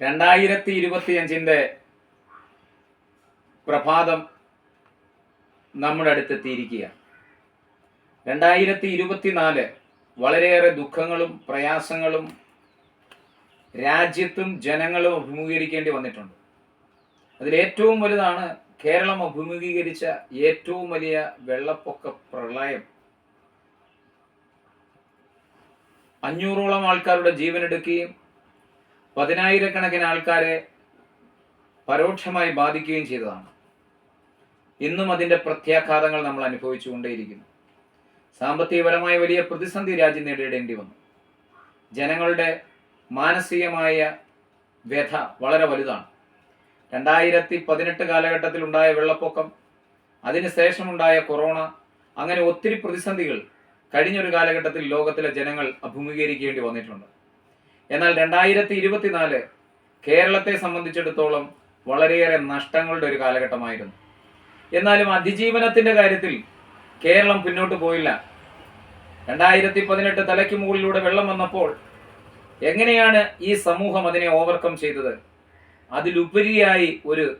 രണ്ടായിരത്തി ഇരുപത്തിയഞ്ചിന്റെ പ്രഭാതം നമ്മുടെ അടുത്തെത്തിയിരിക്കുക രണ്ടായിരത്തി ഇരുപത്തിനാല് വളരെയേറെ ദുഃഖങ്ങളും പ്രയാസങ്ങളും രാജ്യത്തും ജനങ്ങളും അഭിമുഖീകരിക്കേണ്ടി വന്നിട്ടുണ്ട്. അതിലേറ്റവും വലുതാണ് കേരളം അഭിമുഖീകരിച്ച ഏറ്റവും വലിയ വെള്ളപ്പൊക്ക പ്രളയം. അഞ്ഞൂറോളം ആൾക്കാരുടെ ജീവനെടുക്കുകയും പതിനായിരക്കണക്കിന് ആൾക്കാരെ പരോക്ഷമായി ബാധിക്കുകയും ചെയ്തതാണ്. ഇന്നും അതിന്റെ പ്രത്യാഘാതങ്ങൾ നമ്മൾ അനുഭവിച്ചുകൊണ്ടേയിരിക്കുന്നു. സാമ്പത്തികപരമായ വലിയ പ്രതിസന്ധി രാജ്യം നേരിടേണ്ടി വന്നു. ജനങ്ങളുടെ മാനസികമായ വ്യഥ വളരെ വലുതാണ്. രണ്ടായിരത്തി പതിനെട്ട് കാലഘട്ടത്തിൽ ഉണ്ടായ വെള്ളപ്പൊക്കം അതിനുശേഷമുണ്ടായ കൊറോണ അങ്ങനെ ഒത്തിരി പ്രതിസന്ധികൾ കഴിഞ്ഞൊരു കാലഘട്ടത്തിൽ ലോകത്തിലെ ജനങ്ങൾ അഭിമുഖീകരിക്കേണ്ടി വന്നിട്ടുണ്ട്. എന്നാൽ രണ്ടായിരത്തി ഇരുപത്തിനാല് കേരളത്തെ സംബന്ധിച്ചിടത്തോളം വളരെയേറെ നഷ്ടങ്ങളുടെ ഒരു കാലഘട്ടമായിരുന്നു. എന്നാലും അതിജീവനത്തിന്റെ കാര്യത്തിൽ കേരളം പിന്നോട്ട് പോയില്ല. രണ്ടായിരത്തി പതിനെട്ട് തലയ്ക്ക് മുകളിലൂടെ വെള്ളം വന്നപ്പോൾ എങ്ങനെയാണ് ഈ സമൂഹം അതിനെ ഓവർകം ചെയ്തത്? അതിലുപരിയായി ഒരു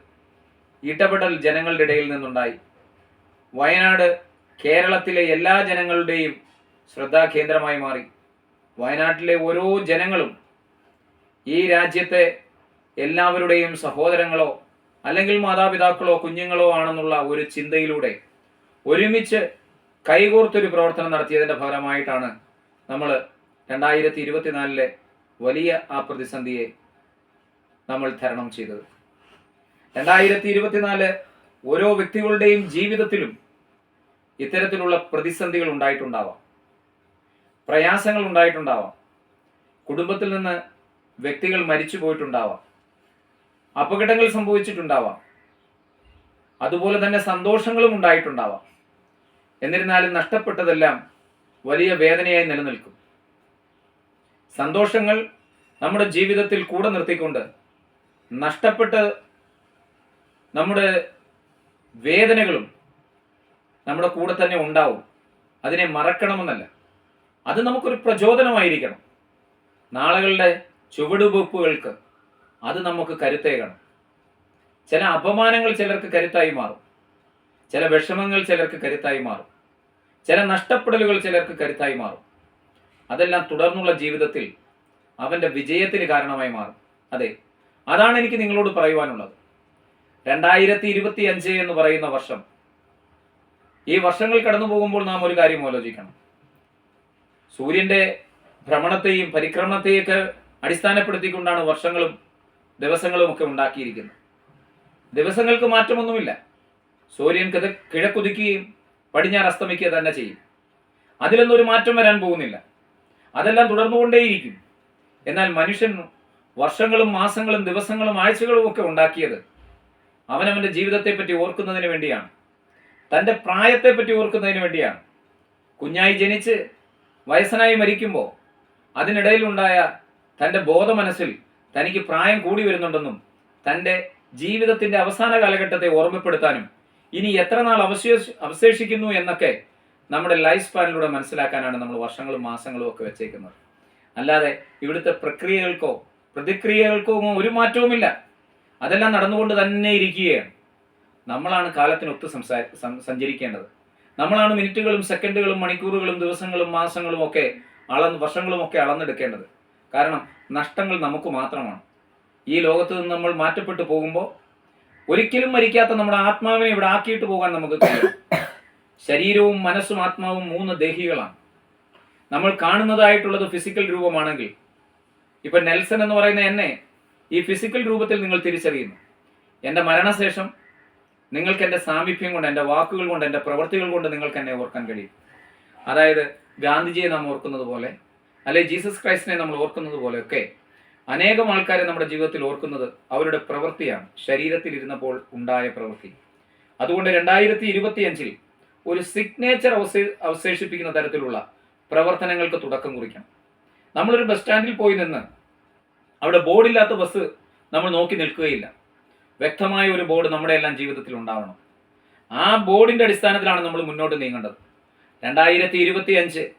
ഇടപെടൽ ജനങ്ങളുടെ ഇടയിൽ നിന്നുണ്ടായി. വയനാട് കേരളത്തിലെ എല്ലാ ജനങ്ങളുടെയും ശ്രദ്ധാകേന്ദ്രമായി മാറി. വയനാട്ടിലെ ഓരോ ജനങ്ങളും ഈ രാജ്യത്തെ എല്ലാവരുടെയും സഹോദരങ്ങളോ അല്ലെങ്കിൽ മാതാപിതാക്കളോ കുഞ്ഞുങ്ങളോ ആണെന്നുള്ള ഒരു ചിന്തയിലൂടെ ഒരുമിച്ച് കൈകോർത്തൊരു പ്രവർത്തനം നടത്തിയതിന്റെ ഫലമായിട്ടാണ് നമ്മൾ രണ്ടായിരത്തി ഇരുപത്തിനാലിലെ വലിയ ആ പ്രതിസന്ധിയെ നമ്മൾ തരണം ചെയ്തത്. രണ്ടായിരത്തി ഇരുപത്തിനാല് ഓരോ വ്യക്തികളുടെയും ജീവിതത്തിലും ഇത്തരത്തിലുള്ള പ്രതിസന്ധികൾ ഉണ്ടായിട്ടുണ്ടാവാം. പ്രയാസങ്ങൾ ഉണ്ടായിട്ടുണ്ടാവാം. കുടുംബത്തിൽ നിന്ന് വ്യക്തികൾ മരിച്ചു പോയിട്ടുണ്ടാവാം. അപകടങ്ങൾ സംഭവിച്ചിട്ടുണ്ടാവാം. അതുപോലെ തന്നെ സന്തോഷങ്ങളും ഉണ്ടായിട്ടുണ്ടാവാം. എന്നിരുന്നാലും നഷ്ടപ്പെട്ടതെല്ലാം വലിയ വേദനയായി നിലനിൽക്കും. സന്തോഷങ്ങൾ നമ്മുടെ ജീവിതത്തിൽ കൂടെ നിർത്തിക്കൊണ്ട് നഷ്ടപ്പെട്ട് നമ്മുടെ വേദനകളും നമ്മുടെ കൂടെ തന്നെ ഉണ്ടാവും. അതിനെ മറക്കണമെന്നല്ല. അത് നമുക്കൊരു പ്രചോദനമായിരിക്കണം. നാളുകളുടെ ചുവടുവെപ്പുകൾക്ക് അത് നമുക്ക് കരുത്തേകണം. ചില അപമാനങ്ങൾ ചിലർക്ക് കരുത്തായി മാറും. ചില വിഷമങ്ങൾ ചിലർക്ക് കരുത്തായി മാറും. ചില നഷ്ടപ്പെടലുകൾ ചിലർക്ക് കരുത്തായി മാറും. അതെല്ലാം തുടർന്നുള്ള ജീവിതത്തിൽ അവന്റെ വിജയത്തിന് കാരണമായി മാറും. അതെ അതാണ് എനിക്ക് നിങ്ങളോട് പറയുവാനുള്ളത്. രണ്ടായിരത്തി ഇരുപത്തി അഞ്ച് എന്ന് പറയുന്ന വർഷം. ഈ വർഷങ്ങൾ കടന്നു പോകുമ്പോൾ നാം ഒരു കാര്യം ആലോചിക്കണം. സൂര്യന്റെ ഭ്രമണത്തെയും പരിക്രമണത്തെയൊക്കെ അടിസ്ഥാനപ്പെടുത്തിക്കൊണ്ടാണ് വർഷങ്ങളും ദിവസങ്ങളും ഒക്കെ ഉണ്ടാക്കിയിരിക്കുന്നത്. ദിവസങ്ങൾക്ക് മാറ്റമൊന്നുമില്ല. സൂര്യൻ കഥ കിഴക്കുതിക്കുകയും പടിഞ്ഞാറ് അസ്തമിക്കുക തന്നെ ചെയ്യും. അതിലൊന്നും ഒരു മാറ്റം വരാൻ പോകുന്നില്ല. അതെല്ലാം തുടർന്നുകൊണ്ടേയിരിക്കും. എന്നാൽ മനുഷ്യൻ വർഷങ്ങളും മാസങ്ങളും ദിവസങ്ങളും ആഴ്ചകളും ഒക്കെ ഉണ്ടാക്കിയത് അവനവന്റെ ജീവിതത്തെപ്പറ്റി ഓർക്കുന്നതിന് വേണ്ടിയാണ്. തന്റെ പ്രായത്തെപ്പറ്റി ഓർക്കുന്നതിന് വേണ്ടിയാണ്. കുഞ്ഞായി ജനിച്ച് വയസ്സനായി മരിക്കുമ്പോൾ അതിനിടയിലുണ്ടായ തന്റെ ബോധമനസ്സിൽ തനിക്ക് പ്രായം കൂടി വരുന്നുണ്ടെന്നും തന്റെ ജീവിതത്തിന്റെ അവസാന കാലഘട്ടത്തെ ഓർമ്മപ്പെടുത്താനും ഇനി എത്ര നാൾ അവശേഷ അവശേഷിക്കുന്നു എന്നൊക്കെ നമ്മുടെ ലൈഫ് സ്പാനിലൂടെ മനസ്സിലാക്കാനാണ് നമ്മൾ വർഷങ്ങളും മാസങ്ങളും ഒക്കെ വെച്ചേക്കുന്നത്. അല്ലാതെ ഇവിടുത്തെ പ്രക്രിയകൾക്കോ പ്രതിക്രിയകൾക്കോ ഒരു മാറ്റവുമില്ല. അതെല്ലാം നടന്നുകൊണ്ട് തന്നെ ഇരിക്കുകയാണ്. നമ്മളാണ് കാലത്തിനൊത്ത് സംസാ സഞ്ചരിക്കേണ്ടത്. നമ്മളാണ് മിനിറ്റുകളും സെക്കൻഡുകളും മണിക്കൂറുകളും ദിവസങ്ങളും മാസങ്ങളും ഒക്കെ അളന്ന് വർഷങ്ങളും ഒക്കെ അളന്നെടുക്കേണ്ടത്. കാരണം നഷ്ടങ്ങൾ നമുക്ക് മാത്രമാണ്. ഈ ലോകത്ത് നിന്ന് നമ്മൾ മാറ്റപ്പെട്ടു പോകുമ്പോൾ ഒരിക്കലും മരിക്കാത്ത നമ്മുടെ ആത്മാവിനെ ഇവിടെ ആക്കിയിട്ട് പോകാൻ നമുക്ക് കഴിയും. ശരീരവും മനസ്സും ആത്മാവും മൂന്ന് ദേഹികളാണ്. നമ്മൾ കാണുന്നതായിട്ടുള്ളത് ഫിസിക്കൽ രൂപമാണെങ്കിൽ ഇപ്പൊ നെൽസൺ എന്ന് പറയുന്ന എന്നെ ഈ ഫിസിക്കൽ രൂപത്തിൽ നിങ്ങൾ തിരിച്ചറിയുന്നു. എന്റെ മരണശേഷം നിങ്ങൾക്ക് എന്റെ സാമീപ്യം കൊണ്ട് എന്റെ വാക്കുകൾ കൊണ്ട് എന്റെ പ്രവൃത്തികൾ കൊണ്ട് നിങ്ങൾക്ക് എന്നെ ഓർക്കാൻ കഴിയും. അതായത് ഗാന്ധിജിയെ നാം ഓർക്കുന്നത് പോലെ അല്ലെ ജീസസ് ക്രൈസ്റ്റിനെ നമ്മൾ ഓർക്കുന്നത് ഒക്കെ അനേകം ആൾക്കാരെ നമ്മുടെ ജീവിതത്തിൽ ഓർക്കുന്നത് അവരുടെ പ്രവൃത്തിയാണ്. ശരീരത്തിൽ ഇരുന്നപ്പോൾ ഉണ്ടായ പ്രവൃത്തി. അതുകൊണ്ട് രണ്ടായിരത്തി ഇരുപത്തിയഞ്ചിൽ ഒരു സിഗ്നേച്ചർ അവശേ അവശേഷിപ്പിക്കുന്ന തരത്തിലുള്ള പ്രവർത്തനങ്ങൾക്ക് തുടക്കം കുറിക്കണം നമ്മളൊരു ബസ് സ്റ്റാൻഡിൽ പോയി നിന്ന് അവിടെ ബോർഡില്ലാത്ത ബസ് നമ്മൾ നോക്കി നിൽക്കുകയില്ല. വ്യക്തമായ ഒരു ബോർഡ് നമ്മുടെ എല്ലാം ജീവിതത്തിൽ ഉണ്ടാവണം. ആ ബോർഡിന്റെ അടിസ്ഥാനത്തിലാണ് നമ്മൾ മുന്നോട്ട് നീങ്ങേണ്ടത്. രണ്ടായിരത്തി ഇരുപത്തി അഞ്ച്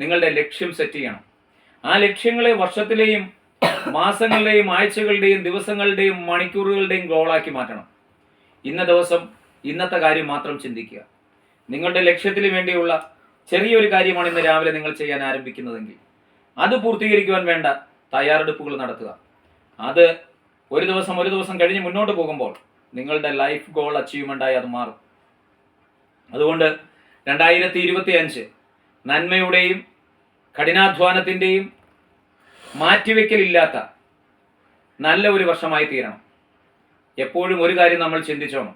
നിങ്ങളുടെ ലക്ഷ്യം സെറ്റ് ചെയ്യണം. ആ ലക്ഷ്യങ്ങളെ വർഷത്തിലെയും മാസങ്ങളുടെയും ആഴ്ചകളുടെയും ദിവസങ്ങളുടെയും മണിക്കൂറുകളുടെയും ഗോളാക്കി മാറ്റണം. ഇന്ന ദിവസം ഇന്നത്തെ കാര്യം മാത്രം ചിന്തിക്കുക. നിങ്ങളുടെ ലക്ഷ്യത്തിന് വേണ്ടിയുള്ള ചെറിയൊരു കാര്യമാണ് ഇന്ന് രാവിലെ നിങ്ങൾ ചെയ്യാൻ ആരംഭിക്കുന്നതെങ്കിൽ അത് പൂർത്തീകരിക്കുവാൻ വേണ്ട തയ്യാറെടുപ്പുകൾ നടത്തുക. അത് ഒരു ദിവസം ഒരു ദിവസം കഴിഞ്ഞ് മുന്നോട്ട് പോകുമ്പോൾ നിങ്ങളുടെ ലൈഫ് ഗോൾ അച്ചീവ്മെന്റായി അത് മാറും. അതുകൊണ്ട് രണ്ടായിരത്തി ഇരുപത്തി അഞ്ച് നന്മയുടെയും കഠിനാധ്വാനത്തിന്റെയും മാറ്റിവെക്കലില്ലാത്ത നല്ല ഒരു വർഷമായി തീരണം. എപ്പോഴും ഒരു കാര്യം നമ്മൾ ചിന്തിച്ചോണം.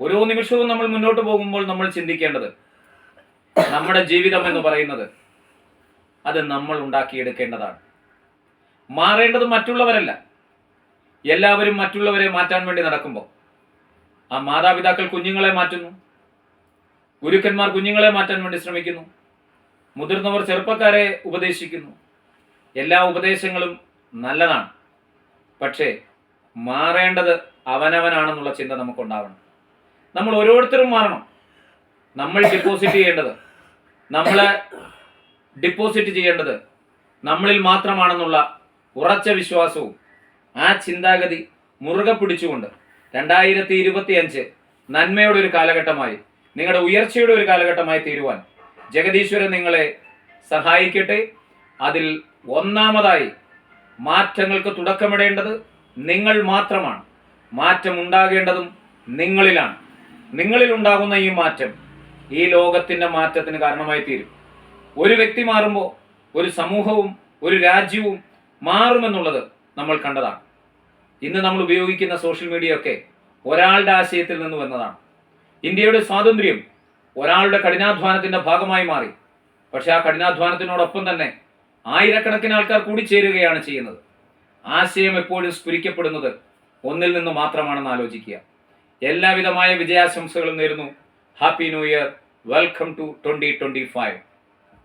ഓരോ നിമിഷവും നമ്മൾ മുന്നോട്ട് പോകുമ്പോൾ നമ്മൾ ചിന്തിക്കേണ്ടത് നമ്മുടെ ജീവിതം എന്ന് പറയുന്നത് അത് നമ്മൾ ഉണ്ടാക്കിയെടുക്കേണ്ടതാണ്. മാറേണ്ടത് മറ്റുള്ളവരല്ല. എല്ലാവരും മറ്റുള്ളവരെ മാറ്റാൻ വേണ്ടി നടക്കുമ്പോൾ. ആ മാതാപിതാക്കൾ കുഞ്ഞുങ്ങളെ മാറ്റുന്നു. ഗുരുക്കന്മാർ കുഞ്ഞുങ്ങളെ മാറ്റാൻ വേണ്ടി ശ്രമിക്കുന്നു. മുതിർന്നവർ ചെറുപ്പക്കാരെ ഉപദേശിക്കുന്നു. എല്ലാ ഉപദേശങ്ങളും നല്ലതാണ്. പക്ഷേ മാറേണ്ടത് അവനവനാണെന്നുള്ള ചിന്ത നമുക്കുണ്ടാവണം. നമ്മൾ ഓരോരുത്തരും മാറണം. നമ്മൾ ഡിപ്പോസിറ്റ് ചെയ്യേണ്ടത് നമ്മളെ ഡിപ്പോസിറ്റ് ചെയ്യേണ്ടത് നമ്മളിൽ മാത്രമാണെന്നുള്ള ഉറച്ച വിശ്വാസവും ആ ചിന്താഗതി മുറുകെ പിടിച്ചുകൊണ്ട് രണ്ടായിരത്തി ഇരുപത്തി അഞ്ച് നന്മയുടെ ഒരു കാലഘട്ടമായി നിങ്ങളുടെ ഉയർച്ചയുടെ ഒരു കാലഘട്ടമായി തീരുവാൻ ജഗദീശ്വരൻ നിങ്ങളെ സഹായിക്കട്ടെ. അതിൽ ഒന്നാമതായി മാറ്റങ്ങൾക്ക് തുടക്കമിടേണ്ടത് നിങ്ങൾ മാത്രമാണ്. മാറ്റം ഉണ്ടാകേണ്ടതും നിങ്ങളിലാണ്. നിങ്ങളിൽ ഉണ്ടാകുന്ന ഈ മാറ്റം ഈ ലോകത്തിന്റെ മാറ്റത്തിന് കാരണമായി തീരും. ഒരു വ്യക്തി മാറുമ്പോൾ ഒരു സമൂഹവും ഒരു രാജ്യവും മാറുമെന്നുള്ളത് നമ്മൾ കണ്ടതാണ്. ഇന്ന് നമ്മൾ ഉപയോഗിക്കുന്ന സോഷ്യൽ മീഡിയ ഒക്കെ ഒരാളുടെ ആശയത്തിൽ നിന്ന് വന്നതാണ്. ഇന്ത്യയുടെ സ്വാതന്ത്ര്യം ഒരാളുടെ കഠിനാധ്വാനത്തിന്റെ ഭാഗമായി മാറി. പക്ഷെ ആ കഠിനാധ്വാനത്തിനോടൊപ്പം തന്നെ ആയിരക്കണക്കിന് ആൾക്കാർ കൂടി ചേരുകയാണ് ചെയ്യുന്നത്. ആശയം എപ്പോഴും സ്ഫുരിക്കപ്പെടുന്നത് ഒന്നിൽ നിന്ന് മാത്രമാണെന്ന് ആലോചിക്കുക. എല്ലാവിധമായ വിജയാശംസകളും നേരുന്നു. Happy new year welcome to twenty twenty five